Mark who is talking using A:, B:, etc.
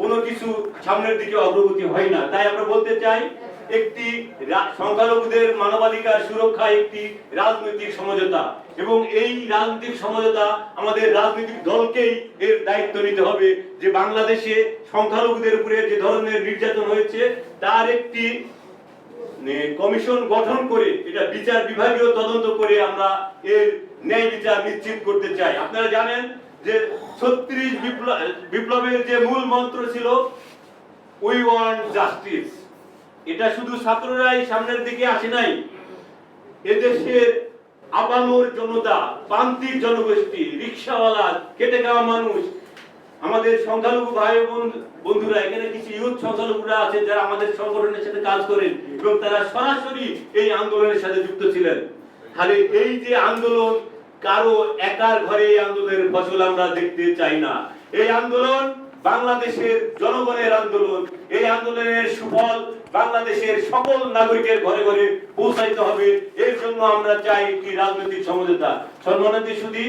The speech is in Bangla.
A: কোনো কিছু সামনের দিকে অগ্রগতি হয় না। তাই আমরা বলতে চাই, একটি সংখ্যালঘুদের মানবাধিকার সুরক্ষা একটি রাজনৈতিক সমঝোতা এবং এই রাজনৈতিক সমঝোতা আমাদের রাজনৈতিক দলকেই এর দায়িত্ব নিতে হবে যে বাংলাদেশে সংখ্যালঘুদের উপরে যে ধরনের নির্যাতন হয়েছে, তার একটি কমিশন গঠন করে, এটা বিচার বিভাগীয় তদন্ত করে আমরা এর ন্যায় বিচার নিশ্চিত করতে চাই। আপনারা জানেন যে ছত্রিশ বিপ্লবের যে মূল মন্ত্র ছিল উই ওয়ান্ট জাস্টিস এটা শুধু ছাত্ররাই সামনের দিকে আসে নাই। এদেশের আপামর জনতা, প্রান্তিক জনগোষ্ঠী, রিক্সাওয়ালা খেটে খাওয়া মানুষ, আমাদের সংখ্যালঘু ভাই বন্ধুরা, এখানে কিছু ইউথ সংখ্যালঘুরা আছে যারা আমাদের সংগঠনের সাথে কাজ করেন এবং তারা সরাসরি এই আন্দোলনের সাথে যুক্ত ছিলেন। তাহলে এই যে আন্দোলন কারও একার ঘরে এই আন্দোলনের ফসল আমরা দেখতে চাই না। এই আন্দোলন বাংলাদেশের জনগণের আন্দোলন। এই আন্দোলনের সুফল বাংলাদেশের সকল নাগরিকের ঘরে ঘরে পৌঁছাইতে হবে। এর জন্য আমরা চাই একটি রাজনৈতিক সমঝোতা। সম্মানিত সুদী